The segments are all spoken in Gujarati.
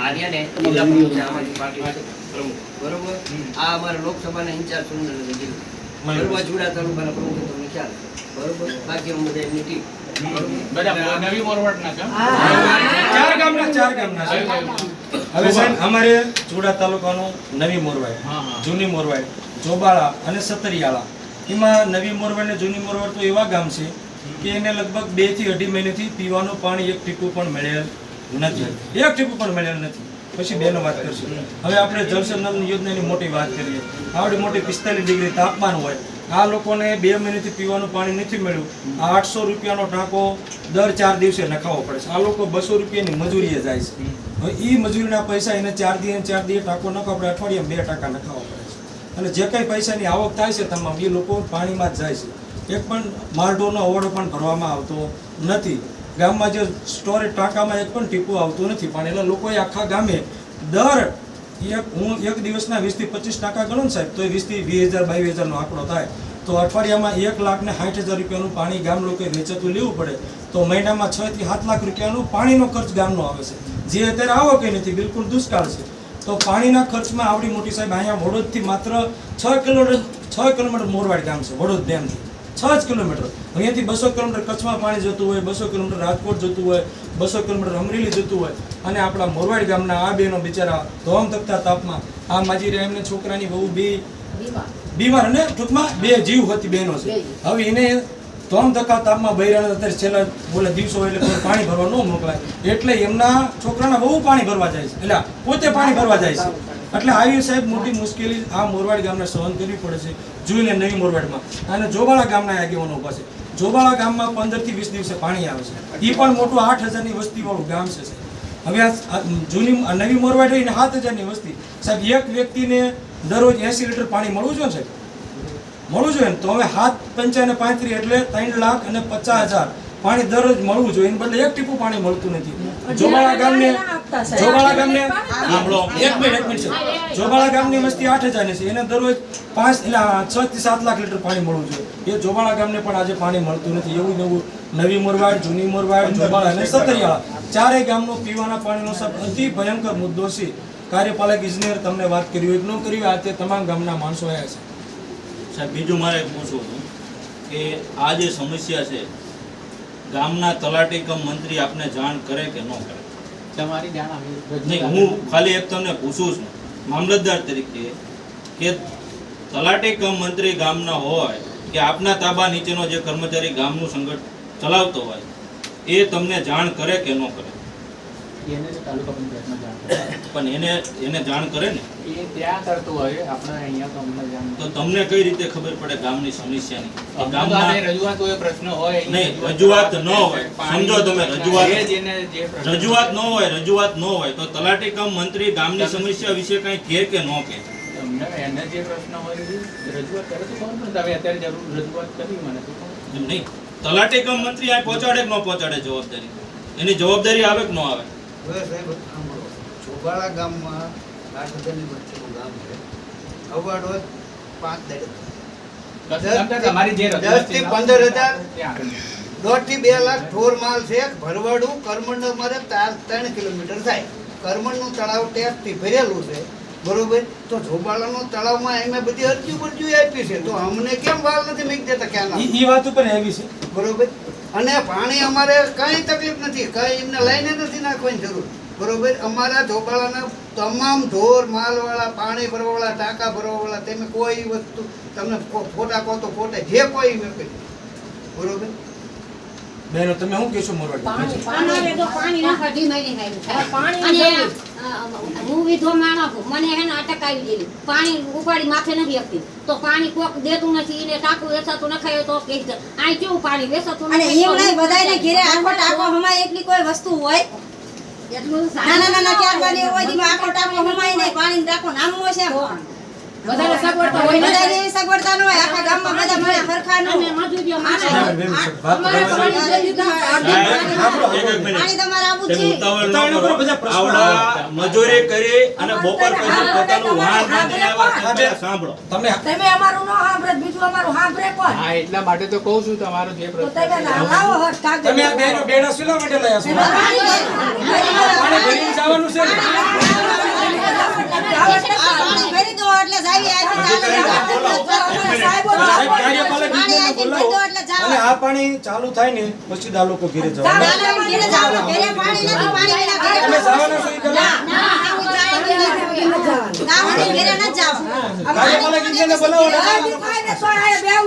આર્યને જિલ્લા પ્રમુખ આમ નવી મોરવાડના ચાર. જૂની મોરવાડ જોબાળા અને સતરિયાળા એમાં નવી મોરવાડ ને જૂની મોરવાડ તો એવા ગામ છે કે એને લગભગ બેથી અઢી મહિનેથી પીવાનું પાણી એક ટીપું પણ મળેલ નથી. એક ટીપું પણ મળેલ નથી. પછી બેનો વાત કરશું. હવે આપણે જળસંધારણ યોજનાની મોટી વાત કરીએ. આવડી મોટી પિસ્તાલીસ ડિગ્રી તાપમાન હોય. આ લોકોને બે મહિનાથી પીવાનું પાણી નથી મળ્યું. આ આઠસો રૂપિયાનો ટાંકો દર ચાર દિવસે નખાવો પડે છે. આ લોકો બસો રૂપિયાની મજૂરીએ જાય છે. હવે એ મજૂરીના પૈસા એને ચાર દિવસ ચાર દિવસ ટાંકો નખાવો આપણે અઠવાડિયામાં બે ટાંકા નખાવવા પડે છે. અને જે કંઈ પૈસાની આવક થાય છે તમામ એ લોકો પાણીમાં જ જાય છે. એક પણ માલઢોનો ઓવડો પણ ભરવામાં આવતો નથી. ગામમાં જે સ્ટોરેજ ટાંકામાં એક પણ ટીપું આવતું નથી, પણ એટલે લોકોએ આખા ગામે દર એક, હું એક દિવસના વીસથી પચીસ ટાંકા ગણો ને સાહેબ, તો એ વીસથી વીસ હજાર, બાવીસ હજારનો આંકડો થાય. તો અઠવાડિયામાં એક લાખ ને સાઠ હજાર રૂપિયાનું પાણી ગામ લોકોએ વેચાતું લેવું પડે, તો મહિનામાં છથી સાત લાખ રૂપિયાનું પાણીનો ખર્ચ ગામનો આવે છે. જે અત્યારે આવો કંઈ નથી, બિલકુલ દુષ્કાળ છે. તો પાણીના ખર્ચમાં આવડી મોટી સાહેબ, અહીંયા વડોદથી માત્ર છ કિલોમીટર છ કિલોમીટર મોરવાડ ગામ છે, વડોદ ડેમથી છ જ કિલોમીટર. અહીંયાથી બસો કિલોમીટર કચ્છમાં પાણી જતું હોય બસો કિલોમીટર રાજકોટ જતું હોય બસો કિલોમીટર અમરેલી જતું હોય અને આપણા મોરવાડ ગામના આ બેનો બિચારા ધોમ તકતા તાપમાં આ માજી રહ્યા એમને છોકરાની બહુ બે બીમાર. અને ટૂંકમાં બે જીવ હતી બહેનો છે. હવે એને ધોમ ધક્કા તાપમાં બૈરાને અત્યારે છેલ્લા બોલે દિવસો એટલે પાણી ભરવા ન મોકલાય. એટલે એમના છોકરાના બહુ પાણી ભરવા જાય છે. એટલે પોતે પાણી ભરવા જાય છે. એટલે આવી સાહેબ મોટી મુશ્કેલી આ મોરવાડ ગામને સહન કરવી પડે છે. જોઈને નવી મોરવાડમાં. અને જોબાળા ગામના આગેવાનો ઊભા છે. જોબાળા ગામમાં પંદરથી વીસ દિવસે પાણી આવે છે. એ પણ મોટું આઠ હજારની વસ્તીવાળું ગામ છે હવે આ જૂની નવી મોરવાડ રહીને સાત હજારની વસ્તી. સાહેબ એક વ્યક્તિને દરરોજ એંસી લીટર પાણી મળવું જોઈએ સાહેબ? મળવું જોઈએ તો હવે હાથ પંચાને પાંત્રીસ એટલે ત્રણ લાખ અને પચાસ હજાર. પાણી દરરોજ મળવું જોઈએ એને બદલે એક ટીપું પાણી મળતું નથી. જોબાળા ગામને જોબાળા ગામને સાંભળો. એક મિનિટ એક મિનિટ જોબાળા ગામની વસ્તી આઠ હજારની છે. એને દરરોજ પાંચ એટલે છ થી સાત લાખ લીટર પાણી મળવું જોઈએ. એ જોબાળા ગામને પણ આજે પાણી મળતું નથી. એવું નવું નવી મોરવાડ જૂની મોરવાડ જોબાળા અને સતરિયાળા. ચારેય ગામનો પીવાના પાણીનો સાહેબ અતિ ભયંકર મુદ્દો છે. કાર્યપાલક ઇજનેર તમને વાત કરી હોય કે ન કરી હોય આ તે તમામ ગામના માણસો આવ્યા છે. સાહેબ બીજું મારે એક પૂછવું હતું કે આ જે સમસ્યા છે ગામના તલાટી કમ મંત્રી આપને જાણ કરે કે ન કરે? તમારી જાણ નહીં હું ખાલી એક તમને પૂછું છું. મામલતદાર તરીકે કે તલાટી કમ મંત્રી ગામના હોય કે આપના તાબા નીચેનો જે કર્મચારી ગામનું સંગઠન ચલાવતો હોય એ તમને જાણ કરે કે ન કરે? એને તાલુકા પંચાયતમાં જાણ કરે. પણ એને એને જાણ કરે ને? એ ત્યાં કરતું હોય આપણે અહીંયા તો અમને જાણ તો તમને કઈ રીતે ખબર પડે ગામની સમસ્યાની? કે ગામમાં રજૂઆત હોય પ્રશ્ન હોય. નહીં, રજૂઆત ન હોય. સમજો તમે, રજૂઆત- રજૂઆત ન હોય રજૂઆત ન હોય તો તલાટી કામ મંત્રી ગામની સમસ્યા વિશે કઈ કહે કે ન કહે? એને જે પ્રશ્ન હોય રજૂઆત કરે તો ખબર તમે અત્યારે જરૂર રજૂઆત કરી મને તો નહીં. તલાટી કામ મંત્રી આ પહોંચાડે કે ન પહોંચાડે જવાબદારી? એની જવાબદારી આવે કે ન આવે? હવે સાહેબ સાંભળો. ચોબાળા ગામમાં આઠ વચ્ચેનું ગામ છે. અવાડો પાંચ દસ તાર તમારી જે રજૂઆત દસથી પંદર હજાર. દોઢથી બે લાખ ઢોર માલ છે. ભરવાડું કરમંડ અમારે ચાર ત્રણ કિલોમીટર થાય. કરમંડનું તળાવ ટેપથી ભરેલું છે. બરોબર? તો ઝોબાળાનો તળાવમાં એમે બધી અરજી બરજી આપી છે. તો અમને કેમ વાલ નથી મેક દેતા ક્યાં ઈ ઈ વાત ઉપર આવી છે. બરોબર? અને પાણી અમારે કાંઈ તકલીફ નથી, કંઈ એમને લઈને નથી નાખવાની જરૂર. બરોબર? અમારા ધોબાળાના તમામ ઢોર, માલવાળા, પાણી ભરવાવાળા, ટાંકા ભરવાવાળા, તમે કોઈ વસ્તુ, તમને ફોટા કહો તો ફોટા, જે કોઈ મોકલી બરોબર? બહેનો તમે શું કહેશો મોરવાડ અમારે તો પાણી. નાખવા ધીમાઈ નહીં પાણી અને હું વિધો માણસ મને એને અટક આવી ગયેલી. પાણી ઉપાડી માથે નથી આપતી. તો પાણી કોક દેતું નથી એને ટાંકું વેચાતું નખાય તો કે આ કેવું પાણી વેચાતું અને એમ નહીં બધાયને ઘેરે આખો ટાંકો હમાય એટલી કોઈ વસ્તુ હોય. એટલું નાના નાના ક્યારવાની હોય આખો ટાંકો હમાય નહીં પાણી ટાંકો નામો છે. વધારે હોય. સગવડતા ન હોય આખા ગામમાં બધા સરખા ન અમારે કરવા પાણી દો. દઈ દીધા. સાહેબ, એક એક મિનિટ. પાણી તમારે આપવું છે. ઉતાવળ ન ઉતાવળ ન કરો, કરો. બધા પ્રશ્નો આવડા મજૂરી કરી અને બપોર પછી પોતાનું વાહન બાંધીને આવ્યા સાંભળો. તમે તમે અમારું ન સાંભળે બીજું અમારું સાંભળે કોણ? હા એટલા માટે તો કહું છું તમારો જે પ્રશ્ન તમે આ બેનો બેડા શેના માટે લાયા છો? પાણી ભરીને જવાનું છે અને આ પાણી ચાલુ થાય ને પછી આ લોકો ઘેરે જવાનું. ચાલે ઘરે જાવ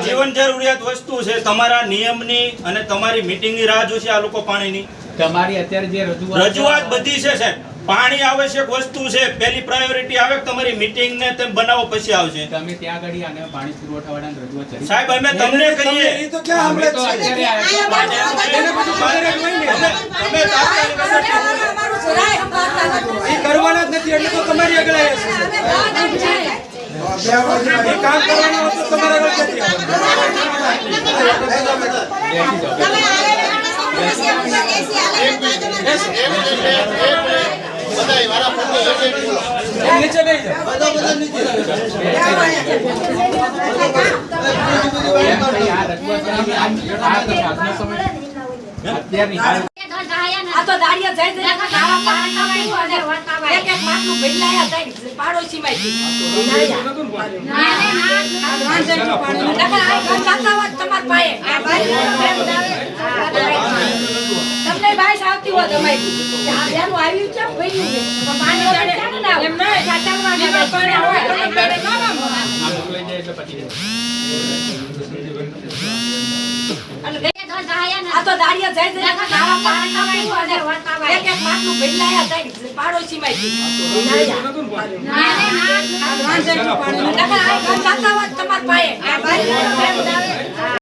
અને જીવન જરૂરિયાત વસ્તુ છે તમારા નિયમની અને તમારી મીટિંગની રાહ જોશે આ લોકો પાણીની તમારી અત્યારે જે રજૂઆત રજૂઆત બધી છે સાહેબ પાણી આવશ્યક વસ્તુ છે પહેલી પ્રાયોરિટી આવે તમારી મીટિંગ ને તેમ બનાવો પછી આવશે તમે ત્યાં આગળ આને પાણી પુરવઠાવાળાને રજૂઆત કરી સાહેબ અમે તમને કહીએ એ તો ક્યાં આપણે તો અત્યારે. એ કરવાના જ નથી એટલે તો તમારી આગળ આવ્યા છે કામ કરવાના હોત તો તમારા આગળ નથી આવવાના. તમે આવે એટલે સમજી લેશે, આપણે લેશે, હાલે ને કાંઈ તમારે એ નીચે બેસી જાઓ. આ રજૂઆત કરી આ આ તમે આજનો સમય અત્યારની હાલ આ તો દાડિયા જઈ જઈને ખાવા પાણી કાપવું અને એક એક માટલું ભેગલાયા જાય પાડોશીમાંથી. નકર આ ઘર જાતા તમાર પાસે. આ બાઈ તમને બાઈસ આવતી માં તમાર પાસે.